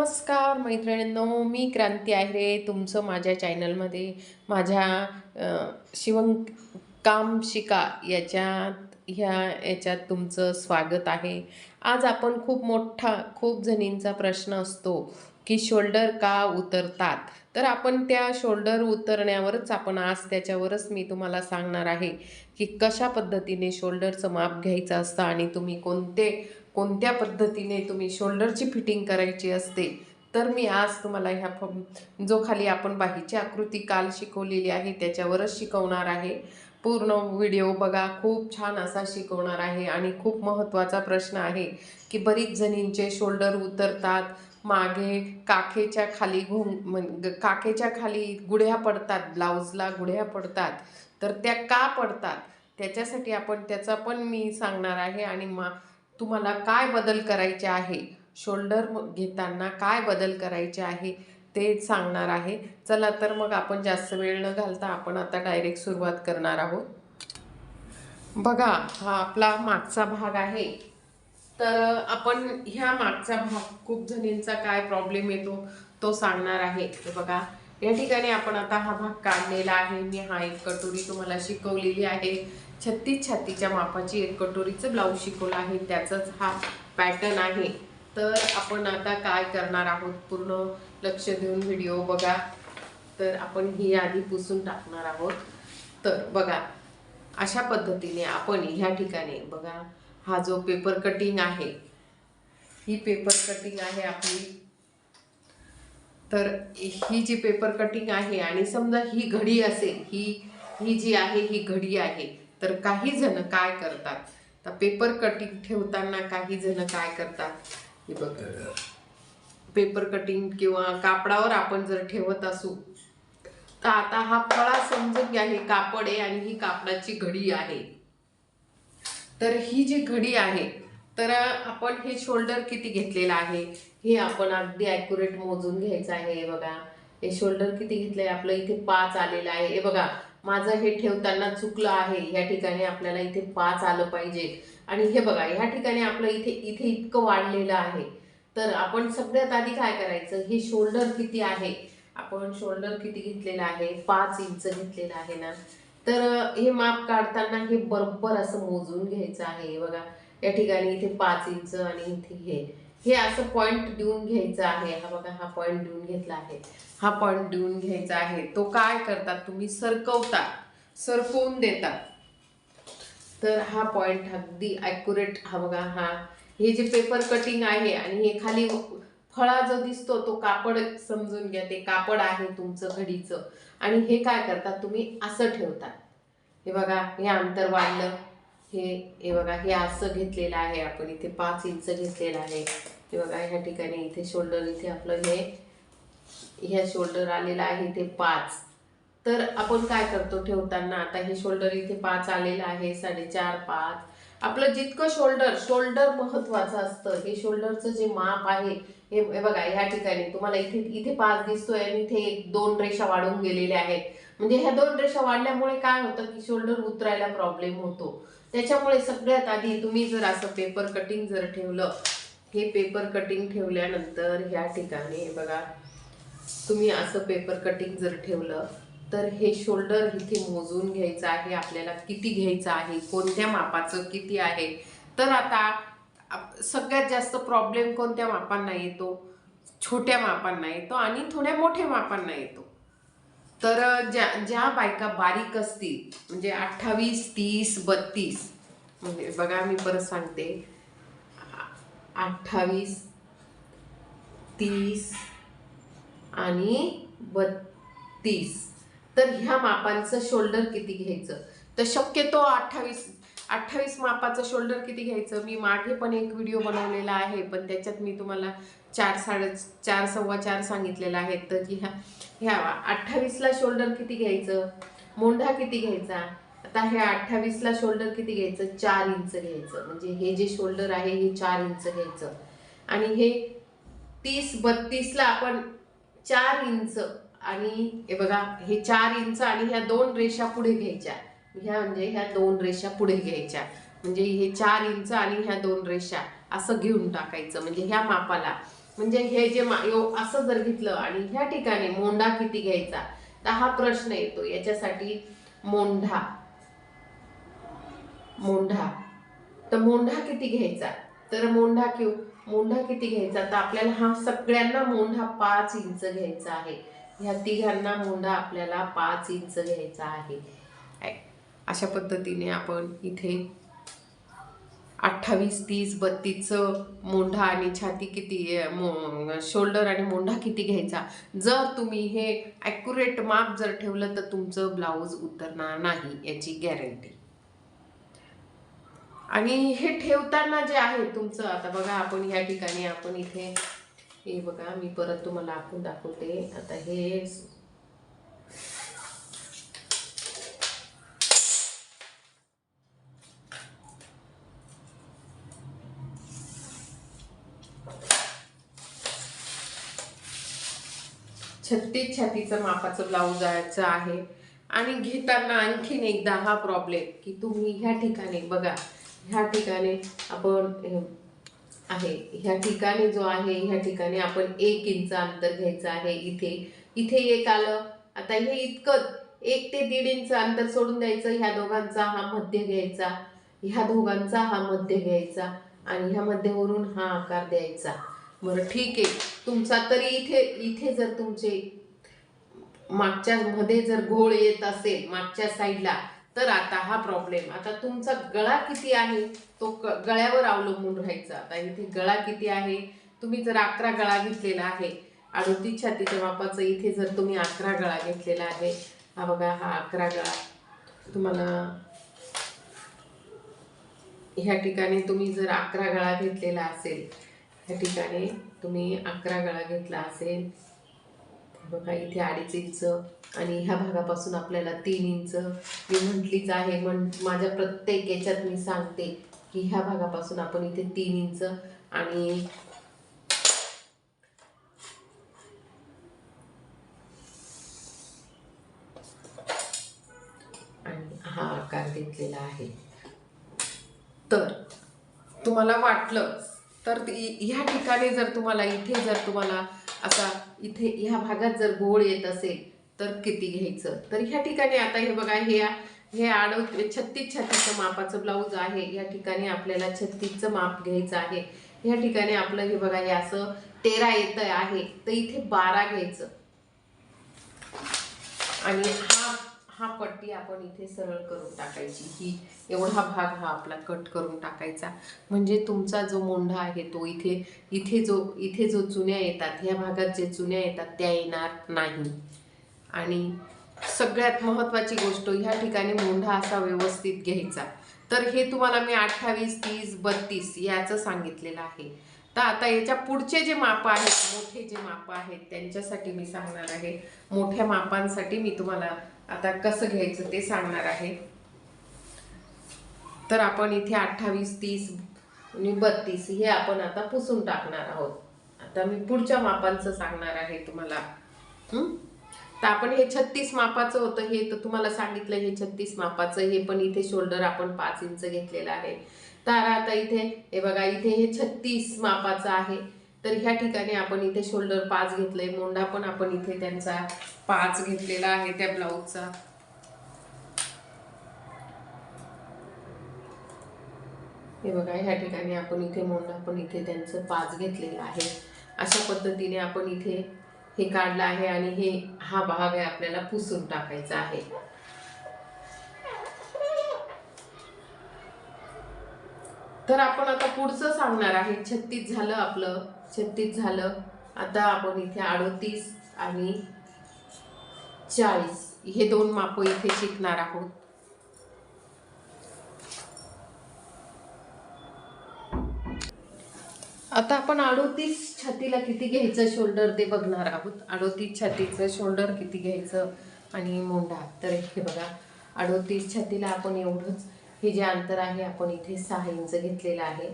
नमस्कार मैत्रिणींनो मी क्रांती आहे तुमचं माझ्या चॅनलमध्ये माझ्या अ, शिवणकाम शिका याच्यात ह्या याच्यात तुमचं स्वागत आहे. आज आपण खूप मोठा खूप जणींचा प्रश्न असतो की शोल्डर का उतरतात? तर आपण त्या शोल्डर उतरण्यावरच आपण आज त्याच्यावरच मी तुम्हाला सांगणार आहे की कशा पद्धतीने शोल्डरचं माप घ्यायचं असतं आणि तुम्ही कोणते कोणत्या पद्धतीने तुम्ही शोल्डरची फिटिंग करायची असते तर मी आज तुम्हाला ह्या फ जो खाली आपण बाहीची आकृती काल शिकवलेली आहे त्याच्यावरच शिकवणार आहे. पूर्ण व्हिडिओ बघा खूप छान असा शिकवणार आहे आणि खूप महत्त्वाचा प्रश्न आहे की बरीच जणींचे शोल्डर उतरतात मागे काखेच्या खाली घुम म्हण- ग- काखेच्या खाली गुढ्या पडतात ब्लाऊजला गुढ्या पडतात तर त्या का पडतात? त्याच्यासाठी आपण त्याचा पण मी सांगणार आहे आणि मा तुम्हाला काय बदल करायचे आहे? शोल्डर घेताना काय बदल करायचे आहे? ते सांगणार आहे. चला तर मग आपण जास्त वेळ न घालता आपण आता डायरेक्ट सुरुवात करणार आहोत. बघा हा आपला मागचा भाग आहे. तर आपण ह्या मागचा भाग खूप जणींचा काय प्रॉब्लेम येतो तो सांगणार आहे. बघा या ठिकाणी आपण आता हा भाग काढलेला आहे. मी हा एक कटोरी तुम्हाला शिकवलेली आहे. छत्तीस छातीच्या मापाची एक कटोरीचं ब्लाऊज शिकवलं आहे. त्याचाच हा पॅटर्न आहे. तर आपण आता काय करणार आहोत? पूर्ण लक्ष देऊन व्हिडिओ बघा. तर आपण ही आधी पुसून टाकणार आहोत. तर बघा अशा पद्धतीने आपण ह्या ठिकाणी बघा हा जो पेपर कटिंग आहे ही पेपर कटिंग आहे आपली. तर ही जी पेपर कटिंग आहे आणि समजा ही घडी असेल ही ही जी आहे ही घडी आहे तर काही जण काय करतात? तर पेपर कटिंग ठेवताना काही जण काय करतात? हे बघ. पेपर कटिंग किंवा कापडावर आपण जर ठेवत असू तर आता हा फळा समजून घ्या हे कापड आहे आणि ही कापडाची घडी आहे. तर ही जी घडी आहे तर आपण हे शोल्डर किती घेतलेलं आहे? हे आपण अगदी ॲक्युरेट मोजून घ्यायचं आहे हे बघा. हे शोल्डर किती घेतलंय? आपलं इथे पाच आलेलं आहे. हे बघा. माझं हे ठेवताना चुकलं आहे ह्या ठिकाणी आपल्याला इथे पाच आलं पाहिजे. आणि हे बघा ह्या ठिकाणी आपलं इथे इथे इतकं वाढलेलं आहे. तर आपण सगळ्यात आधी काय करायचं? हे शोल्डर किती आहे? आपण शोल्डर किती घेतलेलं आहे? पाच इंच घेतलेलं आहे ना? तर हे माप काढताना हे बरोबर असं मोजून घ्यायचं आहे. बघा या ठिकाणी इथे पाच इंच आणि इथे हे. हे असं पॉईंट देऊन घ्यायचं आहे. हा बघा हा पॉईंट देऊन घेतला आहे. हा पॉईंट देऊन घ्यायचा आहे. तो काय करतात? तुम्ही सरकवता. सरकवून देतात तर हा पॉईंट अगदी ॲक्युरेट हा बघा हा. हे जे पेपर कटिंग आहे आणि हे खाली फळा जो दिसतो तो कापड समजून घ्या. ते कापड आहे तुमचं घडीचं. आणि हे काय करतात? तुम्ही असं ठेवतात. हे बघा हे अंतर वाढलं. हे हे बघा हे असं घेतलेलं आहे. आपण इथे पाच इंच घेतलेलं आहे. हे बघा ह्या ठिकाणी इथे शोल्डर इथे आपलं हे ह्या शोल्डर आलेलं आहे इथे पाच. तर आपण काय करतो ठेवताना आता हे शोल्डर इथे पाच आलेलं आहे साडेचार पाच. आपलं जितकं शोल्डर शोल्डर महत्वाचं असतं. हे शोल्डरचं जे माप आहे हे बघा ह्या ठिकाणी तुम्हाला इथे इथे पाच दिसतोय आणि इथे एक दोन रेषा वाढून गेलेल्या आहेत. म्हणजे ह्या दोन रेषा वाढल्यामुळे काय होतं की शोल्डर उतरायला प्रॉब्लेम होतो. त्याच्यामुळे सगळ्यात आधी तुम्ही जर असं पेपर कटिंग जर ठेवलं हे पेपर कटिंग ठेवल्यानंतर ह्या ठिकाणी बघा तुम्ही असं पेपर कटिंग जर ठेवलं तर हे शोल्डर इथे मोजून घ्यायचं आहे आपल्याला किती घ्यायचं आहे कोणत्या मापाचं किती आहे? तर आता आप- सगळ्यात जास्त प्रॉब्लेम कोणत्या मापांना येतो? छोट्या मापांना येतो आणि थोड्या मोठ्या मापांना येतो. तर ज्या ज्या बायका बारीक असतील म्हणजे अठ्ठावीस तीस बत्तीस म्हणजे बघा मी परत सांगते. अठ्ठावीस तीस आणि बत्तीस. तर ह्या मापांचं शोल्डर किती घ्यायचं? तर शक्यतो अठ्ठावीस अठ्ठावीस मापाचं शोल्डर किती घ्यायचं? मी मागे पण एक व्हिडिओ बनवलेला आहे पण त्याच्यात मी तुम्हाला चार साडे चार सव्वा चार सांगितलेलं आहे. तर की ह्या ह्या अठ्ठावीसला शोल्डर किती घ्यायचं? मोंढा किती घ्यायचा? आता ह्या अठ्ठावीसला शोल्डर किती घ्यायचं? चार इंच घ्यायचं. म्हणजे हे जे शोल्डर आहे हे चार इंच घ्यायचं. आणि हे तीस बत्तीसला आपण चार इंच आणि हे बघा हे चार इंच आणि ह्या दोन रेषा पुढे घ्यायच्या. ह्या म्हणजे ह्या दोन रेषा पुढे घ्यायच्या. म्हणजे हे चार इंच आणि ह्या दोन रेषा असं घेऊन टाकायचं. म्हणजे ह्या मापाला. म्हणजे हे जे मा यो- असं जर घेतलं आणि ह्या ठिकाणी मोंढा किती घ्यायचा? तर हा प्रश्न येतो. याच्यासाठी मोंढा. मोंढा. तर मोंढा किती घ्यायचा? तर मोंढा किंवा मोंढा किती घ्यायचा? तर आपल्याला हा सगळ्यांना मोंढा पाच इंच घ्यायचा आहे. ह्या तिघांना मोंढा आपल्याला पाच इंच घ्यायचा आहे. अशा पद्धतीने आपण इथे अठ्ठावीस तीस बत्तीसचं मोंढा आणि छाती किती मो शोल्डर आणि मोंढा किती घ्यायचा? जर तुम्ही हे ॲक्युरेट माप जर ठेवलं तर तुमचं ब्लाऊज उतरणार नाही याची गॅरंटी आणि हे ठेवताना जे आहे तुमचं आता बघा आपण या ठिकाणी आपण इथे हे बघा मी परत तुम्हाला आपण दाखवते. आता हे छत्तीस छातीचं मापाचं ब्लाऊज आहे. आणि घेताना आणखीन एकदा हा प्रॉब्लेम की तुम्ही ह्या ठिकाणी बघा ह्या ठिकाणी आपण आहे. ह्या ठिकाणी जो आहे ह्या ठिकाणी आपण एक इंच अंतर घ्यायचं आहे इथे. इथे एक आलं. आता हे इतकं एक ते दीड इंच अंतर सोडून द्यायचं. ह्या दोघांचा हा मध्य घ्यायचा. ह्या दोघांचा हा मध्य घ्यायचा. आणि ह्या मध्यवरून हा आकार द्यायचा. बरं ठीक आहे. तुमचा तरी इथे इथे जर तुमचे मागच्या मध्ये जर घोळ येत असेल मागच्या साईडला तर आता हा प्रॉब्लेम आता तुमचा गळा किती आहे? तो ग- गळ्यावर अवलंबून राहायचा. आता इथे गळा किती आहे? तुम्ही जर अकरा गळा घेतलेला आहे अडोतीस छातीच्या बापाचं इथे जर तुम्ही अकरा गळा घेतलेला आहे हा बघा हा अकरा गळा. तुम्हाला ह्या ठिकाणी तुम्ही जर अकरा गळा घेतलेला असेल या ठिकाणी तुम्ही अकरा गळा घेतला असेल. बघा इथे अडीच इंच आणि ह्या भागापासून आपल्याला तीन इंच. मी म्हटलीच आहे म्हण माझ्या प्रत्येक याच्यात मी सांगते की ह्या भागापासून आपण इथे तीन इंच आणि आणि हा आकार घेतलेला आहे. तर तुम्हाला वाटलं तर ह्या ठिकाणी जर तुम्हाला इथे जर तुम्हाला असा इथे ह्या भागात जर गोळ येत असेल तर किती घ्यायचं? तर ह्या ठिकाणी आता हे बघा हे हे आडव छत्तीस छत्तीसचं मापाचं ब्लाऊज आहे. या ठिकाणी आपल्याला छत्तीसचं माप घ्यायचं आहे. ह्या ठिकाणी आपलं हे बघा हे असं तेरा येतं आहे. तर इथे बारा घ्यायचं. आणि हा हा पट्टी आपण इथे सरळ करून टाकायची. ही एवढा भाग हा आपला कट करून टाकायचा. म्हणजे तुमचा जो मोंढा आहे तो इथे इथे जो इथे जो चुन्या येतात ह्या भागात जे चुन्या येतात त्या येणार नाही. आणि सगळ्यात महत्त्वाची गोष्ट ह्या ठिकाणी मोंढा असा व्यवस्थित घ्यायचा. तर हे तुम्हाला मी अठ्ठावीस तीस बत्तीस याचं सांगितलेलं आहे. तर आता याच्या पुढचे जे माप आहेत मोठे जे माप आहेत त्यांच्यासाठी मी सांगणार आहे. मोठ्या मापांसाठी मी तुम्हाला आता कसं घ्यायचं ते सांगणार आहे. तर आपण इथे अठ्ठावीस तीस आणि बत्तीस हे आपण आता पुसून टाकणार आहोत. आता मी पुढच्या मापांचं सांगणार आहे तुम्हाला. तर आपण हे छत्तीस मापाचं होतं हे तर तुम्हाला सांगितलं हे छत्तीस मापाचं हे पण इथे शोल्डर आपण पाच इंच घेतलेलं आहे. तर आता इथे हे बघा इथे हे छत्तीस मापाचं आहे. तर ह्या ठिकाणी आपण इथे शोल्डर पाच घेतलंय मोंडा पण आपण इथे त्यांचा पाच घेतलेला आहे त्या ब्लाऊजचा हे बघा ह्या ठिकाणी आपण इथे मोंडा पण इथे त्यांचं पाच घेतलेलं आहे. अशा पद्धतीने आपण इथे हे काढलं आहे आणि हे हा भाग आहे आपल्याला पुसून टाकायचा आहे. तर आपण आता पुढचं सांगणार आहे छत्तीस झालं आपलं. छत्तीस झालं. आता आपण इथे अडोतीस आणि चाळीस. हे दोन माप इथे शिकणार आहोत. आता आपण अडोतीस छातीला किती घ्यायचं शोल्डर ते बघणार आहोत. अडोतीस छातीचं शोल्डर किती घ्यायचं आणि मोंढा तर हे बघा अडोतीस छातीला आपण एवढंच हे जे अंतर आहे आपण इथे सहा इंच घेतलेलं आहे.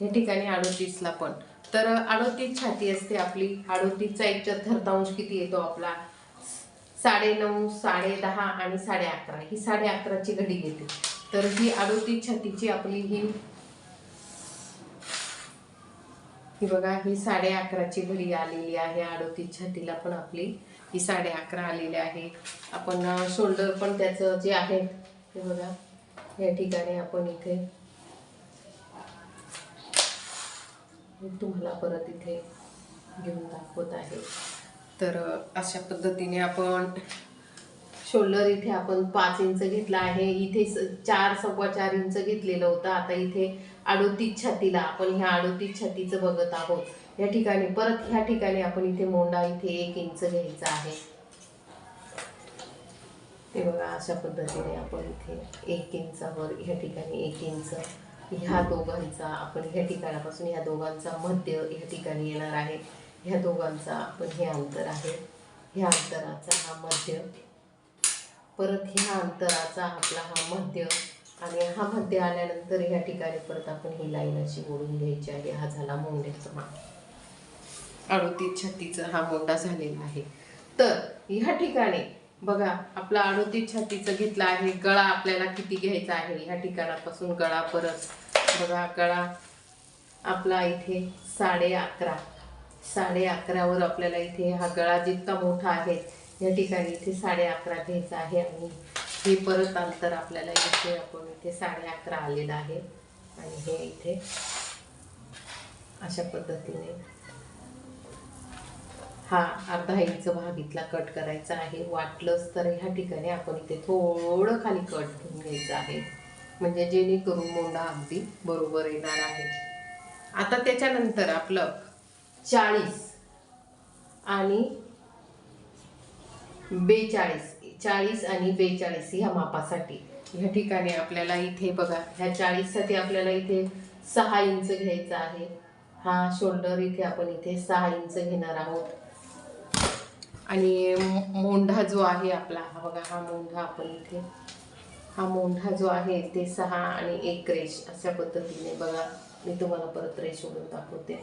या ठिकाणी अडोतीसला पण तर अडोतीस छाती असते आपली. अडोतीसचा एक चतुर्थांश किती येतो आपला? साडे नऊ साडे दहा आणि साडे अकरा. ही साडे अकराची घडी येते तर ही अडोतीस छातीची आपली ही ही बघा ही साडे अकराची घडी आलेली आहे. अडोतीस छातीला पण आपली ही साडे अकरा आलेली आहे. आपण शोल्डर पण त्याचं जे आहे हे बघा. या ठिकाणी आपण इथे मी तुम्हाला परत इथे घेऊन दाखवत आहे. तर अशा पद्धतीने आपण शोल्डर इथे आपण पाच इंच घेतला आहे. इथे स- चार सव्वा चार इंच घेतलेलं होतं. आता इथे अडोतीस छातीला आपण ह्या अडोतीस छातीचं बघत आहोत. या ठिकाणी परत ह्या ठिकाणी आपण इथे मोंडा इथे एक इंच घ्यायचा आहे. ते बघा अशा पद्धतीने आपण इथे एक इंचावर ह्या ठिकाणी एक इंच ह्या दोघांचा आपण ह्या ठिकाणापासून ह्या दोघांचा मध्य ह्या ठिकाणी येणार आहे. ह्या दोघांचा आपण हे अंतर आहे. ह्या अंतराचा हा मध्य. परत ह्या अंतराचा आपला हा मध्य आणि हा मध्य आल्यानंतर ह्या ठिकाणी परत आपण ही लाईन अशी ओढून घ्यायची आहे. हा झाला मोंड्याचा माप. अडोतीस छत्तीचा हा मोंडा झालेला आहे. तर ह्या ठिकाणी बघा आपला अडोतीस छातीचं घेतला आहे गळा आपल्याला किती घ्यायचा आहे ह्या ठिकाणापासून गळा परत. बघा गळा आपला इथे साडे अकरा. साडे अकरावर आपल्याला इथे हा गळा जितका मोठा आहे या ठिकाणी इथे साडे अकरा घ्यायचा आहे आणि हे परत अंतर आपल्याला इथे आपण इथे साडे अकरा आलेलं आहे. आणि हे इथे अशा पद्धतीने हा अर्धा इंच भाग इथला कट करायचा आहे. वाटलंच तर ह्या ठिकाणी आपण इथे थोडं खाली कट घेऊन घ्यायचं आहे. म्हणजे जेणेकरून मोंडा अगदी बरोबर येणार आहे. आता त्याच्यानंतर आपलं चाळीस आणि बेचाळीस चाळीस आणि बेचाळीस ह्या मापासाठी. ह्या ठिकाणी आपल्याला इथे बघा ह्या चाळीससाठी आपल्याला इथे सहा इंच घ्यायचा आहे. हा शोल्डर इथे आपण इथे सहा इंच घेणार आहोत. आणि मोंढा जो आहे आपला हा बघा हा मोंढा आपण इथे हा मोंढा जो आहे ते सहा आणि एक रेश अशा पद्धतीने बघा मी तुम्हाला परत रेश ओढून दाखवते.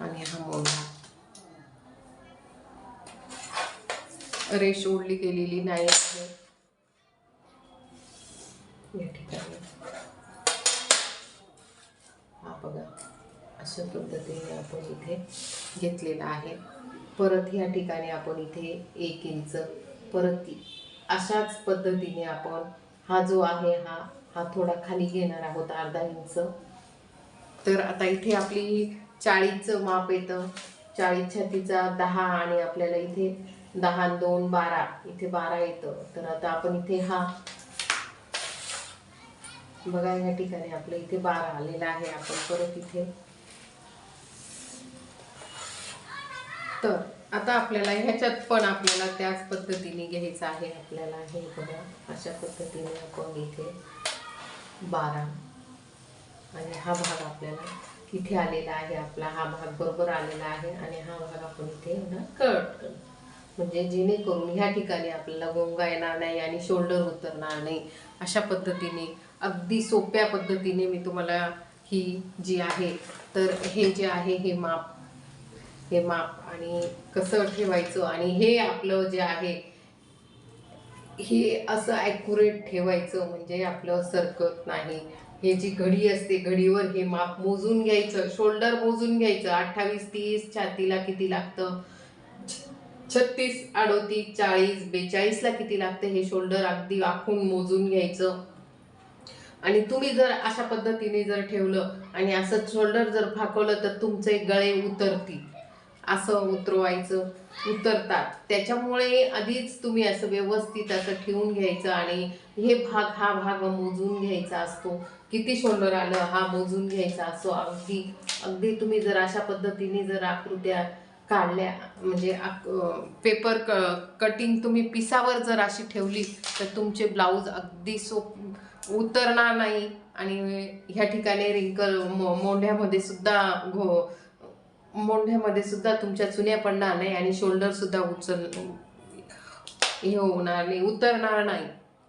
आणि हा मोंढा. रेश ओढली गेलेली नाही आहे. या ठिकाणी. हा बघा अशा पद्धतीने आपण इथे घेतलेला आहे. परत ह्या ठिकाणी आपण इथे एक इंच परत ती- अशाच पद्धतीने आपण हा जो आहे हा हा थोडा खाली घेणार आहोत अर्धा इंच. तर आता इथे आपली चाळीसचं माप येतं. चाळीस छातीचा दहा आणि आपल्याला इथे दहा दोन बारा इथे बारा येतं. तर आता आपण इथे हा. बघा या ठिकाणी आपलं इथे बारा आलेला आहे. आपण परत इथे तर आता आपल्याला ह्याच्यात पण आपल्याला त्याच पद्धतीने घ्यायचं आहे आपल्याला हे बघा अशा पद्धतीने आपण इथे बारा. आणि हा भाग आपल्याला इथे आलेला आहे आपला हा भाग बरोबर आलेला आहे आणि हा भाग आपण इथे ना कट करू. म्हणजे जेणेकरून ह्या ठिकाणी आपल्याला गोंगा येणार नाही आणि शोल्डर उतरणार नाही अशा पद्धतीने अगदी सोप्या पद्धतीने मी तुम्हाला ही जी आहे तर हे जे आहे हे माप हे माप आणि कसं ठेवायचं आणि हे आपलं जे आहे हे असं ॲक्युरेट ठेवायचं म्हणजे आपलं सरकत नाही. हे जी घडी असते घडीवर हे माप मोजून घ्यायचं शोल्डर मोजून घ्यायचं. अठ्ठावीस तीस छातीला किती लागतं? छत्तीस अडोतीस चाळीस बेचाळीसला किती लागतं? हे शोल्डर अगदी आखून मोजून घ्यायचं. आणि तुम्ही जर अशा पद्धतीने जर ठेवलं आणि असं शोल्डर जर फाकवलं तर तुमचे गळे उतरतील. असं उतरवायचं उतरतात. त्याच्यामुळे आधीच तुम्ही असं व्यवस्थित असं ठेवून घ्यायचं आणि हे भाग हा भाग मोजून घ्यायचा असतो. किती शोल्डर आलं हा मोजून घ्यायचा असतो. अगदी अगदी तुम्ही जर अशा पद्धतीने जर आकृत्या काढल्या म्हणजे पेपर क कटिंग तुम्ही पिसावर जर अशी ठेवली तर तुमचे ब्लाऊज अगदी सोप उतरणार नाही. आणि ह्या ठिकाणी रिंकल मो मोंढ्यामध्ये सुद्धा घो मोंढ्यामध्ये सुद्धा तुमच्या चुन्या पडणार नाही आणि शोल्डर सुद्धा उचल हे होणार नाही उतरणार नाही.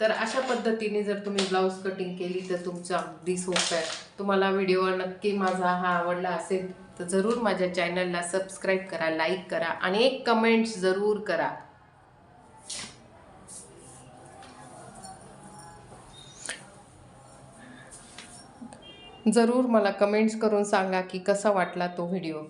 तर अशा पद्धतीने जर तुम्ही ब्लाऊज कटिंग केली तर तुमचा अगदी सोपं आहे. तुम्हाला व्हिडिओ नक्की माझा हा आवडला असेल तर जरूर माझ्या चॅनलला सबस्क्राईब करा लाईक करा आणि एक कमेंट्स जरूर करा. जरूर मला कमेंट्स करून सांगा की कसा वाटला तो व्हिडिओ